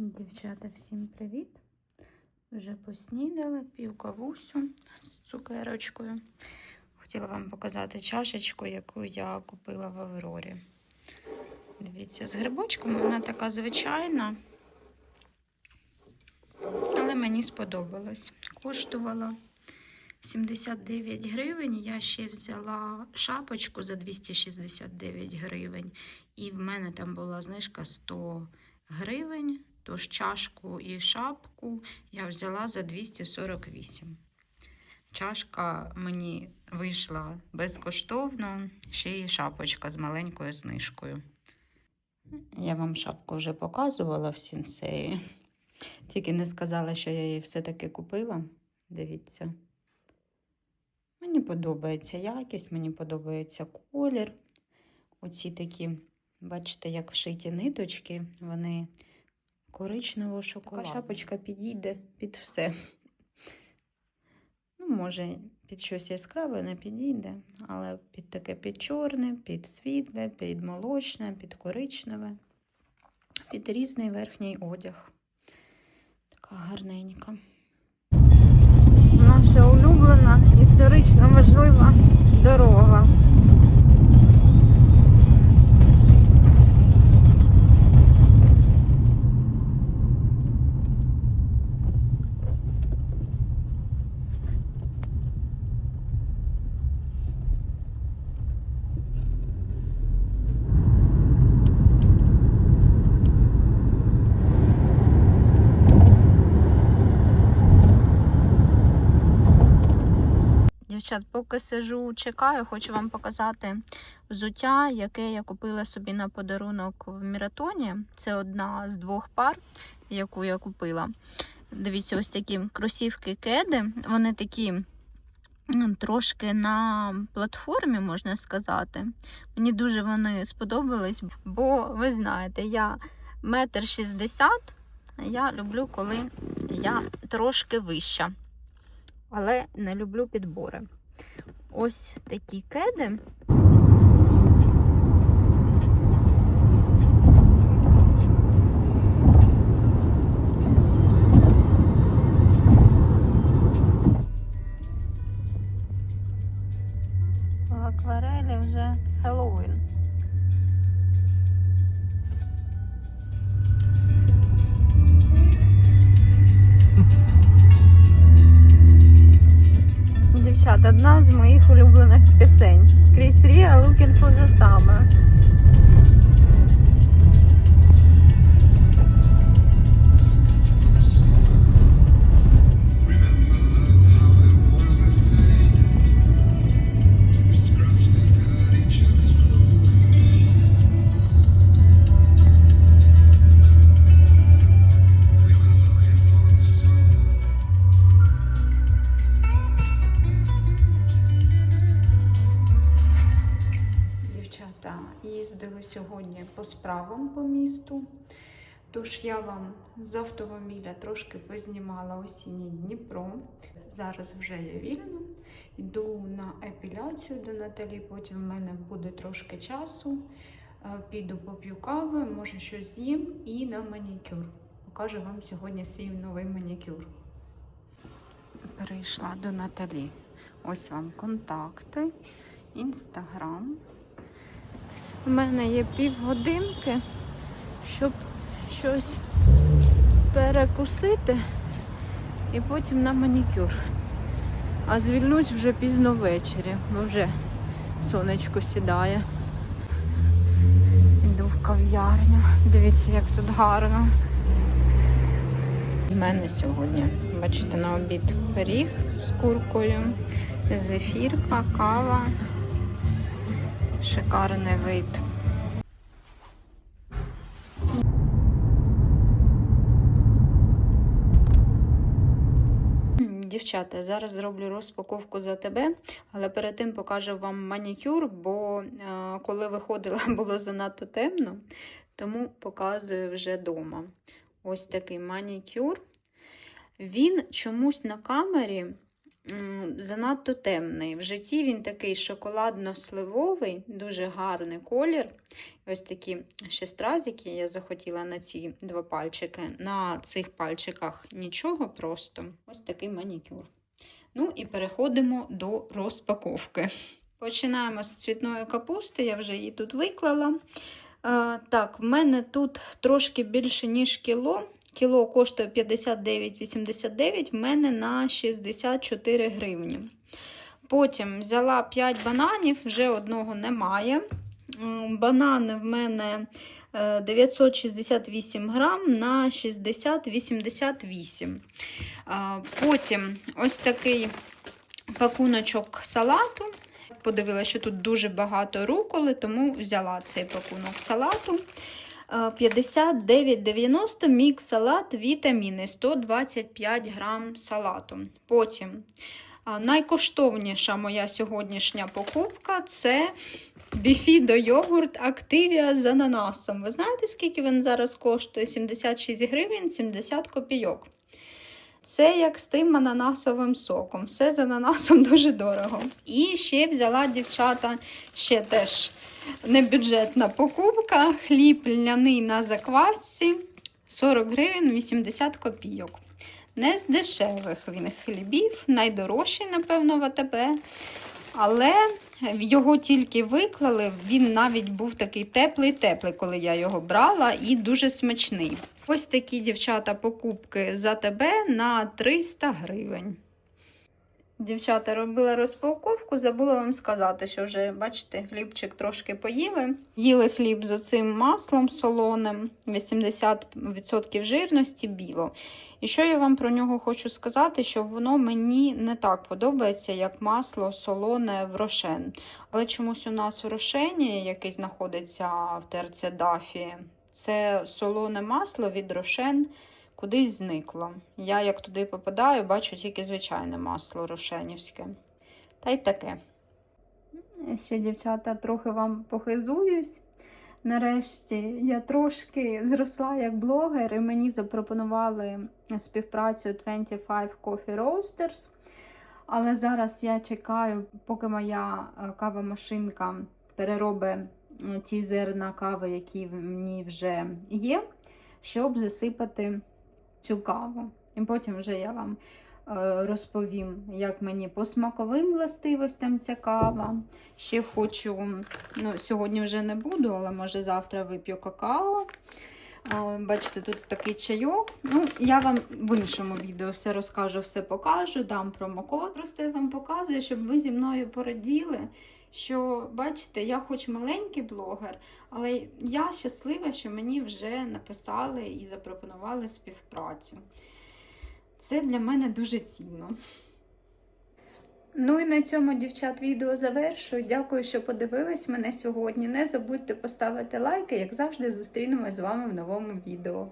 Дівчата, всім привіт! Вже поснідала, п'ю кавусю з цукерочкою. Хотіла вам показати чашечку, яку я купила в Аврорі. Дивіться, з грибочком вона така звичайна, але мені сподобалось. Коштувала 79 гривень. Я ще взяла шапочку за 269 гривень, і в мене там була знижка 100 гривень. Тож чашку і шапку я взяла за 248. Чашка мені вийшла безкоштовно, ще й шапочка з маленькою знижкою. Я вам шапку вже показувала в сінсеї. Тільки не сказала, що я її все-таки купила. Дивіться. Мені подобається якість, мені подобається колір. Оці такі, бачите, як вшиті ниточки, вони коричнево шоколадна. Така шапочка підійде під все. Ну, може, під щось яскраве не підійде, але під таке під чорне, під світле, під молочне, під коричневе, під різний верхній одяг. Така гарненька. Наша улюблена історично важлива дорога. Дівчат, поки сижу, чекаю, хочу вам показати взуття, яке я купила собі на подарунок в Міратоні. Це одна з двох пар, яку я купила. Дивіться, ось такі кросівки кеди. Вони такі трошки на платформі, можна сказати. Мені дуже вони сподобались, бо ви знаєте, я метр шістдесят. Я люблю, коли я трошки вища але не люблю підбори. Ось такі кеди. Дівчат, одна з моїх улюблених пісень. Кріс Рія Looking for the. По справам по місту. Тож я вам з автомобіля трошки познімала осінній Дніпро. Зараз вже я вільна. Йду на епіляцію до Наталі, потім в мене буде трошки часу. Е, Піду поп'ю кави, може щось з'їм і на манікюр. Покажу вам сьогодні свій новий манікюр. Перейшла до Наталі. Ось вам контакти, інстаграм. У мене є півгодинки, щоб щось перекусити і потім на манікюр. А звільнусь вже пізно ввечері, бо вже сонечко сідає. Йду в кав'ярню. Дивіться, як тут гарно. У мене сьогодні, бачите, на обід пиріг з куркою, зефірка, кава. Шикарний вид. Дівчата, зараз зроблю розпаковку за тебе, але перед тим покажу вам манікюр, бо е, коли виходила, було занадто темно, тому показую вже вдома. Ось такий манікюр. Він чомусь на камері занадто темний. В житті він такий шоколадно-сливовий, дуже гарний колір. Ось такі ще стразики я захотіла на ці два пальчики. На цих пальчиках нічого просто. Ось такий манікюр. Ну і переходимо до розпаковки. Починаємо з цвітної капусти, я вже її тут виклала. Е, так, в мене тут трошки більше, ніж кіло. Кіло коштує 59,89, в мене на 64 гривні. Потім взяла 5 бананів, вже одного немає. Банани в мене е, 968 грам на 60,88. Е, Потім ось такий пакуночок салату. Подивилася, що тут дуже багато руколи, тому взяла цей пакунок салату. Е, 59,90 мікс салат вітаміни 125 грам салату. Потім найкоштовніша моя сьогоднішня покупка це біфідо йогурт Активія з ананасом. Ви знаєте, скільки він зараз коштує? 76 гривень 70 копійок. Це як з тим ананасовим соком. Все з ананасом дуже дорого. І ще взяла дівчата ще теж небюджетна покупка. Хліб льняний на заквасці 40 гривень 80 копійок. Не з дешевих він хлібів, найдорожчий, напевно, в АТБ. Але його тільки виклали, він навіть був такий теплий-теплий, коли я його брала, і дуже смачний. Ось такі дівчата покупки за тебе на 300 гривень. Дівчата робила розпаковку, забула вам сказати, що вже, бачите, хлібчик трошки поїли. Їли хліб з оцим маслом солоним, 80% жирності біло. І що я вам про нього хочу сказати, що воно мені не так подобається, як масло солоне в рошен. Але чомусь у нас в рошені, який знаходиться в ТРЦ Дафі, це солоне масло від рошен кудись зникло. Я, як туди попадаю, бачу тільки звичайне масло рошенівське. Та й таке. Ще, дівчата, трохи вам похизуюсь. Нарешті я трошки зросла як блогер, і мені запропонували співпрацю 25 Coffee Roasters. Але зараз я чекаю, поки моя е, кава-машинка переробить ті зерна кави, які в ній вже є, щоб засипати цю каву. І потім вже я вам е, розповім, як мені по смаковим властивостям ця кава. Ще хочу, ну, сьогодні вже не буду, але може завтра вип'ю какао. Е, Бачите, тут такий чайок. Ну, я вам в іншому відео все розкажу, все покажу, дам промокод. Просто я вам показую, щоб ви зі мною пораділи. Що, бачите, я хоч маленький блогер, але я щаслива, що мені вже написали і запропонували співпрацю. Це для мене дуже цінно. Ну і на цьому, дівчат, відео завершую. Дякую, що подивились мене сьогодні. Не забудьте поставити лайки, як завжди, зустрінемось з вами в новому відео.